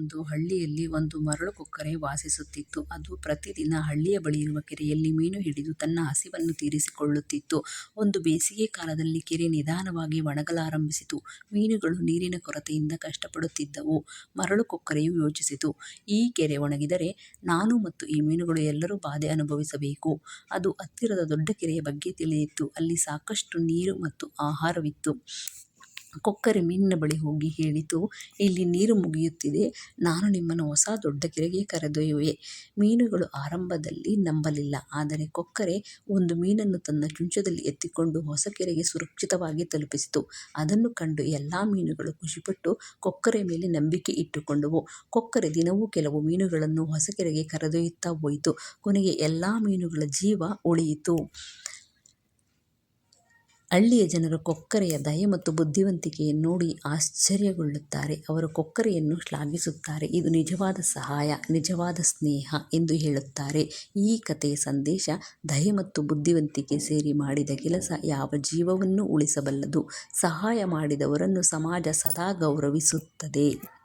ಒಂದು ಹಳ್ಳಿಯಲ್ಲಿ ಒಂದು ಮರಳು ಕೊಕ್ಕರೆ ವಾಸಿಸುತ್ತಿತ್ತು. ಅದು ಪ್ರತಿದಿನ ಹಳ್ಳಿಯ ಬಳಿಯಿರುವ ಕೆರೆಯಲ್ಲಿ ಮೀನು ಹಿಡಿದು ತನ್ನ ಹಸಿವನ್ನು ತೀರಿಸಿಕೊಳ್ಳುತ್ತಿತ್ತು. ಒಂದು ಬೇಸಿಗೆ ಕಾಲದಲ್ಲಿ ಕೆರೆ ನಿಧಾನವಾಗಿ ಒಣಗಲಾರಂಭಿಸಿತು. ಮೀನುಗಳು ನೀರಿನ ಕೊರತೆಯಿಂದ ಕಷ್ಟಪಡುತ್ತಿದ್ದವು. ಮರಳು ಕೊಕ್ಕರೆಯು ಯೋಚಿಸಿತು, ಈ ಕೆರೆ ಒಣಗಿದರೆ ನಾನು ಮತ್ತು ಈ ಮೀನುಗಳು ಎಲ್ಲರೂ ಬಾಧೆ ಅನುಭವಿಸಬೇಕು. ಅದು ಹತ್ತಿರದ ದೊಡ್ಡ ಕೆರೆಯ ಬಗ್ಗೆ ತಿಳಿಯಿತು. ಅಲ್ಲಿ ಸಾಕಷ್ಟು ನೀರು ಮತ್ತು ಆಹಾರವಿತ್ತು. ಕೊಕ್ಕರೆ ಮೀನಿನ ಬಳಿ ಹೋಗಿ ಹೇಳಿತು, ಇಲ್ಲಿ ನೀರು ಮುಗಿಯುತ್ತಿದೆ. ನಾನು ನಿಮ್ಮನ್ನು ಹೊಸ ದೊಡ್ಡ ಕೆರೆಗೆ ಕರೆದೊಯ್ಯುವೆ. ಮೀನುಗಳು ಆರಂಭದಲ್ಲಿ ನಂಬಲಿಲ್ಲ. ಆದರೆ ಕೊಕ್ಕರೆ ಒಂದು ಮೀನನ್ನು ತನ್ನ ಚುಂಚದಲ್ಲಿ ಎತ್ತಿಕೊಂಡು ಹೊಸ ಕೆರೆಗೆ ಸುರಕ್ಷಿತವಾಗಿ ತಲುಪಿಸಿತು. ಅದನ್ನು ಕಂಡು ಎಲ್ಲ ಮೀನುಗಳು ಖುಷಿಪಟ್ಟು ಕೊಕ್ಕರೆ ಮೇಲೆ ನಂಬಿಕೆ ಇಟ್ಟುಕೊಂಡವು. ಕೊಕ್ಕರೆ ದಿನವೂ ಕೆಲವು ಮೀನುಗಳನ್ನು ಹೊಸ ಕೆರೆಗೆ ಕರೆದೊಯ್ಯುತ್ತಾ ಹೋಯಿತು. ಕೊನೆಗೆ ಎಲ್ಲ ಮೀನುಗಳ ಜೀವ ಉಳಿಯಿತು. ಹಳ್ಳಿಯ ಜನರು ಕೊಕ್ಕರೆಯ ದಯೆ ಮತ್ತು ಬುದ್ಧಿವಂತಿಕೆಯನ್ನು ನೋಡಿ ಆಶ್ಚರ್ಯಗೊಳ್ಳುತ್ತಾರೆ. ಅವರು ಕೊಕ್ಕರೆಯನ್ನು ಶ್ಲಾಘಿಸುತ್ತಾರೆ, ಇದು ನಿಜವಾದ ಸಹಾಯ, ನಿಜವಾದ ಸ್ನೇಹ ಎಂದು ಹೇಳುತ್ತಾರೆ. ಈ ಕಥೆಯ ಸಂದೇಶ ದಯೆ ಮತ್ತು ಬುದ್ಧಿವಂತಿಕೆ ಸೇರಿ ಮಾಡಿದ ಕೆಲಸ ಯಾವ ಜೀವವನ್ನೂ ಉಳಿಸಬಲ್ಲದು. ಸಹಾಯ ಮಾಡಿದವರನ್ನು ಸಮಾಜ ಸದಾ ಗೌರವಿಸುತ್ತದೆ.